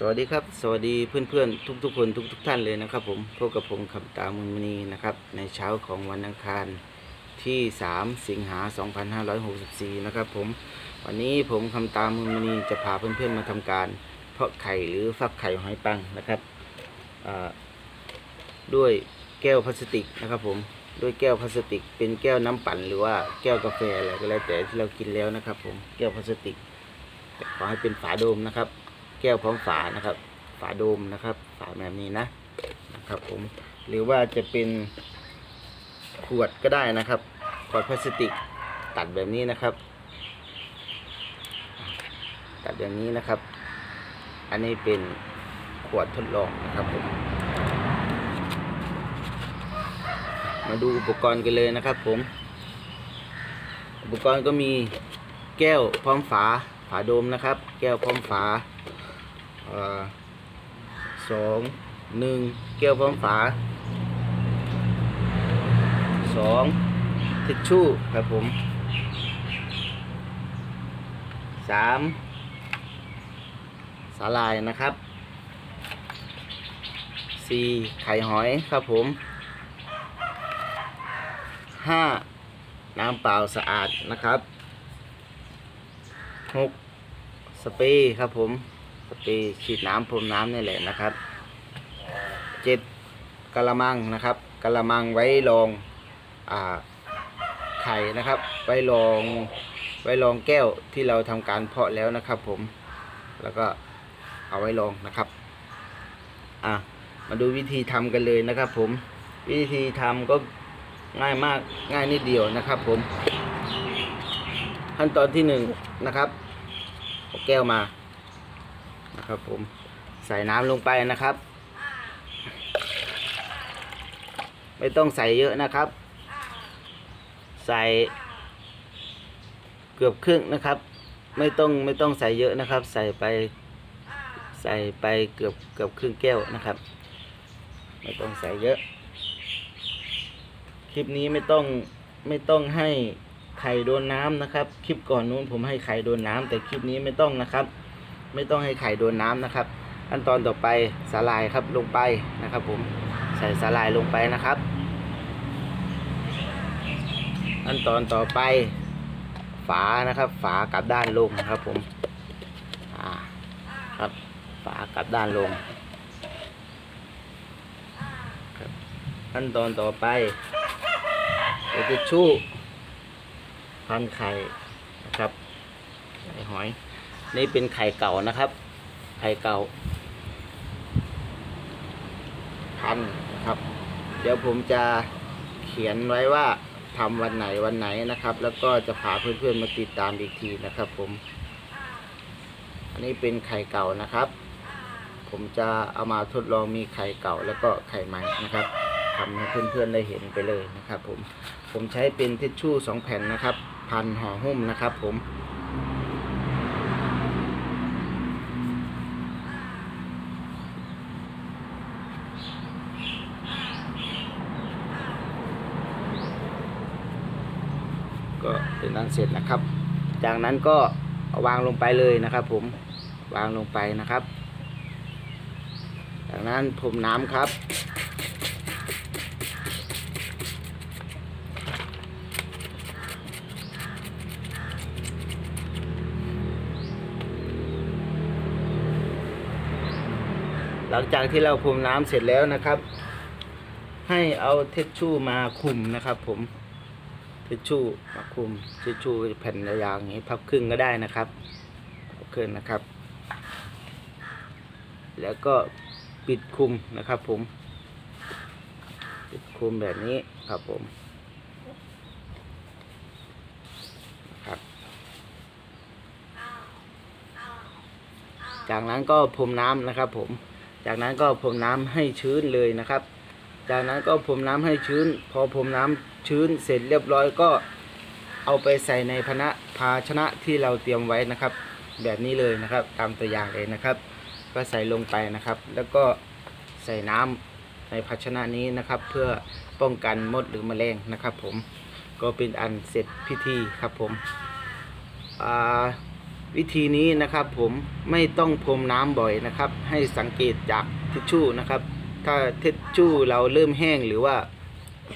สวัสดีครับ สวัสดีเพื่อนๆ ทุกๆ คนทุกๆ ท่านเลยนะครับ ผมพบกับผมคำตามุนมณีนะครับ ในเช้าของวันอังคารที่ 3 สิงหา 2564 นะครับผมวันนี้ผมคำตามุนมณีจะพาเพื่อนๆ มาทำการ เพาะไข่หรือฟักไข่หอยปังนะครับด้วยแก้วพลาสติกนะครับผมด้วยแก้วพลาสติก เป็นแก้วน้ำปั่นหรือว่าแก้วกาแฟอะไรก็แล้วแต่ที่เรากินแล้วนะครับ ผมแก้วพลาสติกขอให้เป็นฝาโดมนะครับ แก้วพร้อมฝานะครับ ฝาโดมนะครับ ฝาแบบนี้นะนะครับ ผมหรือว่าจะเป็นขวดก็ได้นะครับขวดพลาสติกตัดแบบนี้นะครับ ตัดอย่างนี้นะครับ อันนี้เป็นขวดทดลองนะครับผมมาดูอุปกรณ์กันเลยนะครับผม อุปกรณ์ก็มีแก้วพร้อมฝาฝาโดมนะครับ แก้วพร้อมฝา สองหนึ่งแก้วพร้อมฝาสองทิชชู่ครับผมสามสาลายนะครับสี่ไข่หอยครับผมห้าน้ำเปล่าสะอาดนะครับหกสเปรย์ครับผม สเปรย์ฉีดน้ำพรมน้ำนี่แหละนะครับเจ็ดกะละมังนะครับกะละมังไว้รองอ่าไข่นะครับ ไว้รองไว้รองแก้วที่เราทำการเพาะแล้วนะครับ ผมแล้วก็เอาไว้รองนะครับอะมาดูวิธีทำกันเลยนะครับ ผมวิธีทำก็ง่ายมากง่ายนิดเดียวนะครับ ผม ขั้นตอนที่หนึ่งนะครับแก้วมา นะครับผมใส่น้ำลงไปนะครับ ไม่ต้องใส่เยอะนะครับ ใส่เกือบครึ่งนะครับ ไม่ต้องไม่ต้องใส่เยอะนะครับ ใส่ไปใส่ไปเกือบเกือบครึ่งแก้วนะครับ ไม่ต้องใส่เยอะ คลิปนี้ไม่ต้องไม่ต้องให้ไข่โดนน้ำนะครับ คลิปก่อนนู้นผมให้ไข่โดนน้ำแต่คลิปนี้ไม่ต้องนะครับ ไม่ต้องให้ไข่โดนน้ำนะครับ ขั้นตอนต่อไปสาลายครับลงไปนะครับ ผมใส่สาลายลงไปนะครับ ขั้นตอนต่อไปฝานะครับ ฝากลับด้านลงนะครับ ผมอ่าครับฝากลับด้านลงครับขั้นตอนต่อไปเราจะชู่พันไข่นะครับไข่หอย นี่เป็นไข่เก่านะครับ ไข่เก่า พันนะครับ เดี๋ยวผมจะเขียนไว้ว่าทำวันไหนวันไหนนะครับ แล้วก็จะพาเพื่อนๆมาติดตามอีกทีนะครับผม อันนี้เป็นไข่เก่านะครับ ผมจะเอามาทดลองมีไข่เก่าแล้วก็ไข่ใหม่นะครับทำให้เพื่อนๆได้เห็นไปเลยนะครับ ผม ผมใช้เป็นทิชชู่สองแผ่นนะครับ พันห่อหุ้มนะครับ ผม ก็เป็นนั้นเสร็จนะครับ จากนั้นก็เอาวางลงไปเลยนะครับ ผมวางลงไปนะครับ จากนั้นพรมน้ำครับ หลังจากที่เราพรมน้ำเสร็จแล้วนะครับ ให้เอาเทชชู่มาคุมนะครับ ผม ทชชู่มาคุมเทชชู่แผ่นยาวๆอย่างนี้พับครึ่งก็ได้นะครับพับครึ่งนะครับ แล้วก็ปิดคุมนะครับ ผม ปิดคุมแบบนี้ครับผมครับจากนั้นก็พรมน้ำนะครับ ผม จากนั้นก็พรมน้ำให้ชื้นเลยนะครับ จากนั้นก็พรมน้ำให้ชื้น พอพรมน้ำ ชื้นเสร็จเรียบร้อยก็เอาไปใส่ในภาชนะภาชนะที่เราเตรียมไว้นะครับ แบบนี้เลยนะครับ ตามตัวอย่างเลยนะครับ ก็ใส่ลงไปนะครับ แล้วก็ใส่น้ำในภาชนะนี้นะครับ เพื่อป้องกันมดหรือแมลงนะครับ ผมก็เป็นอันเสร็จพิธีครับผมวิธีนี้นะครับผมไม่ต้องพรมน้ำบ่อยนะครับ ให้สังเกตจากทิชชู่นะครับ ถ้าทิชชู่เราเริ่มแห้งหรือว่า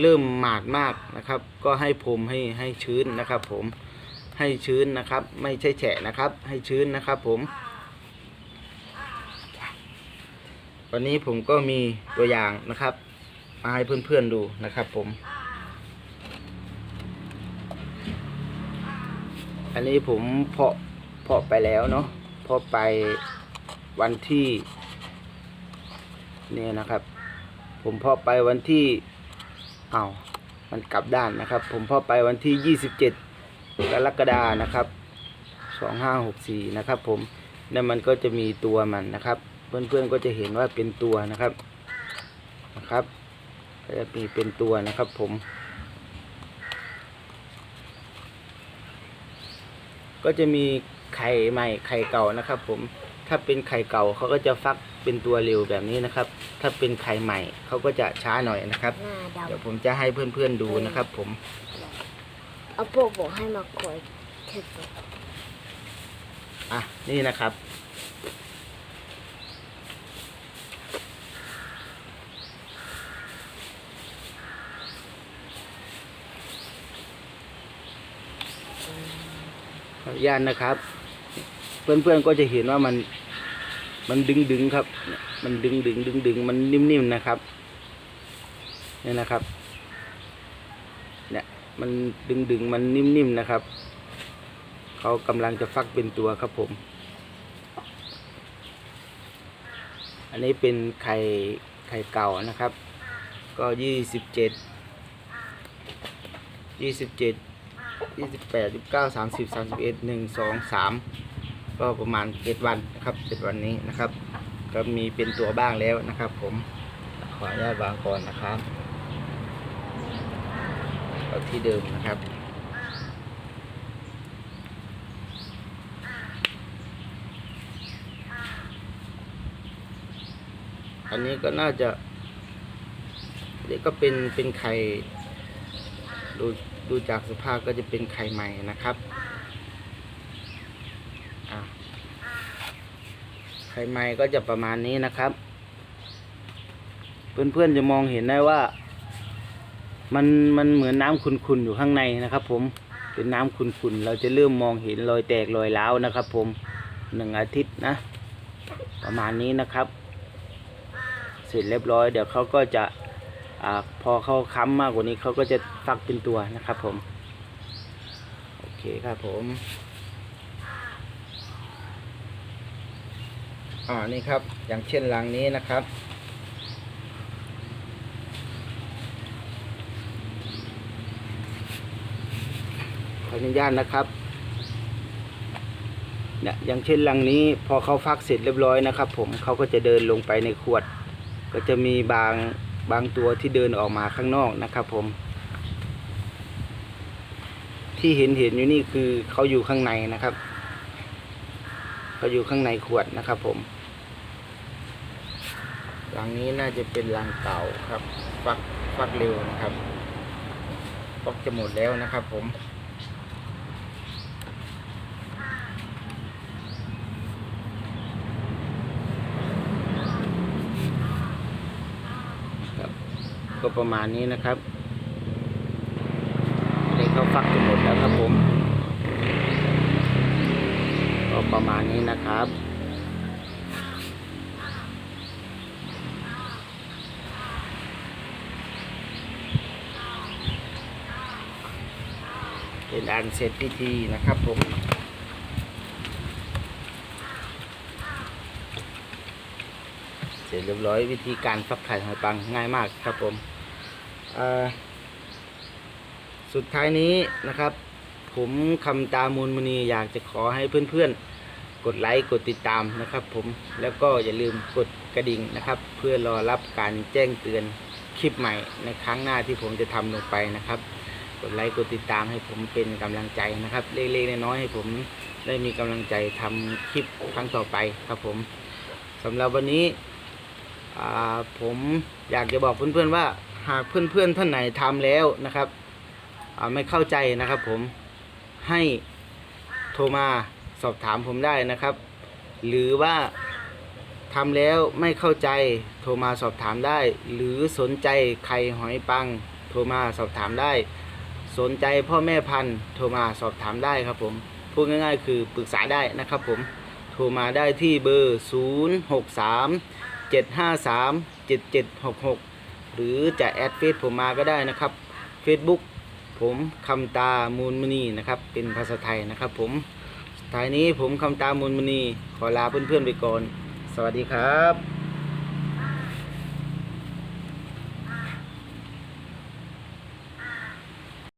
เริ่มหมาดมากนะครับ ก็ให้พรมให้ให้ชื้นนะครับ ผมให้ชื้นนะครับ ไม่ใช่แฉะนะครับ ให้ชื้นนะครับ ผม วันนี้ผมก็มีตัวอย่างนะครับมาให้เพื่อนๆดูนะครับ ผม อันนี้ผมเพาะเพาะไปแล้วเนาะเพาะไปวันที่ เนี่ยนะครับ ผมเพาะไปวันที่ เอามันกลับด้านนะครับ ผมพาะไปวันที่ 27 กรกฎานะครับ 2564 นะครับผมแล้วมันก็จะมีตัวมันนะครับ เพื่อนๆก็จะเห็นว่าเป็นตัวนะครับนะครับก็จะมีเป็นตัวนะครับผม ก็จะมีไข่ใหม่ไข่เก่านะครับผม ถ้าเป็นไข่เก่าเขาก็จะฟักเป็นตัวเร็วแบบนี้นะครับ ถ้าเป็นไข่ใหม่เขาก็จะช้าหน่อยนะครับ หน้าดเดี๋ยวผมจะให้เพื่อนๆดูนะครับ ผมำเอาโปกบอกให้มาคอยเช็ดตัวอะนี่นะครับ ขออนุญาตนะครับ เพื่อนๆก็จะเห็นว่ามัน มันดึงดึงๆครับ มันดึงดึงดึงดึงๆมันนิ่มๆนะครับเนี่ยนะครับ เนี่ย มันดึงดึงๆมันนิ่มๆนะครับ เขากำลังจะฟักเป็นตัวครับผม อันนี้เป็นไข่ไข่เก่านะครับ ก็ยี่สิบเจ็ดยี่สิบเจ็ดยี่สิบแปดยี่สิบเก้าสามสิบสามสิบเอ็ดหนึ่งสองสาม ก็ประมาณเจ็ดวันนะครับเจ็ดวันนี้นะครับ ก็มีเป็นตัวบ้างแล้วนะครับ ผมขออนุญาตวางก่อนนะครับเอาที่เดิมนะครับอันนี้ก็น่าจะนี่ก็เป็นเป็นไข่ดูดูจากสภาพก็จะเป็นไข่ใหม่นะครับอะไข่ใหม่ก็จะประมาณนี้นะครับ เพื่อนๆจะมองเห็นได้ว่า มันมันเหมือนน้ำขุ่นๆอยู่ข้างในนะครับ ผมเป็นน้ำขุ่นๆเราจะเริ่มมองเห็นรอยแตกรอยร้าวนะครับ ผมหนึ่งอาทิตย์นะ ประมาณนี้นะครับ เสร็จเรียบร้อย เดี๋ยวเขาก็จะอพอเขาค้ำมากกว่านี้เขาก็จะฟักเป็นตัวนะครับ ผม โอเคครับผม อ่านี่ครับ อย่างเช่นรังนี้นะครับ ขออนุญาตนะครับเนี่ยอย่างเช่นรังนี้พอเขาฟักเสร็จเรียบร้อยนะครับ ผมเขาก็จะเดินลงไปในขวด ก็จะมีบางบางตัวที่เดินออกมาข้างนอกนะครับ ผม ที่เห็นเห็นอยู่นี่คือเขาอยู่ข้างในนะครับเขาอยู่ข้างในขวดนะครับผม รังนี้น่าจะเป็นรังเก่าครับ ฟักฟักเร็วนะครับฟักจะหมดแล้วนะครับ ผมครับก็ประมาณนี้นะครับนี่เขาฟักจะหมดแล้วครับผม ก็ประมาณนี้นะครับ เป็นเสร็จพิธีนะครับผมเสร็จเรียบร้อยวิธีการฟักไข่หอยปังง่ายมากครับผมสุดท้ายนี้นะครับ ผมคำตามูลมณีอยากจะขอให้เพื่อนๆ กดไลค์กดติดตามนะครับ ผมแล้วก็อย่าลืมกดกระดิ่งนะครับ เพื่อรอรับการแจ้งเตือนคลิปใหม่ในครั้งหน้าที่ผมจะทำลงไปนะครับ กดไลค์กดติดตามให้ผมเป็นกำลังใจนะครับ เล็กๆน้อยๆให้ผมได้มีกำลังใจทำคลิปครั้งต่อไปครับผมสำหรับวันนี้ผมอยากจะบอกเพื่อนๆว่าหากเพื่อนๆท่านไหนทำแล้วนะครับไม่เข้าใจนะครับผมให้โทรมาสอบถามผมได้นะครับ หรือว่าทำแล้วไม่เข้าใจโทรมาสอบถามได้ หรือสนใจไข่หอยปัง โทรมาสอบถามได้ สนใจพ่อแม่พันธุ์โทรมาสอบถามได้ครับผมพูดง่ายๆ คือปรึกษาได้นะครับผมโทรมาได้ที่เบอร์ 0 6 3 7 5 3 7 7 6 6 หรือจะแอดเฟซผมมาก็ได้นะครับ Facebook ผมคำตามูลมณีนะครับเป็นภาษาไทยนะครับผมท้ายนี้ผมคำตามูลมณีขอลาเพื่อนๆไปก่อน สวัสดีครับ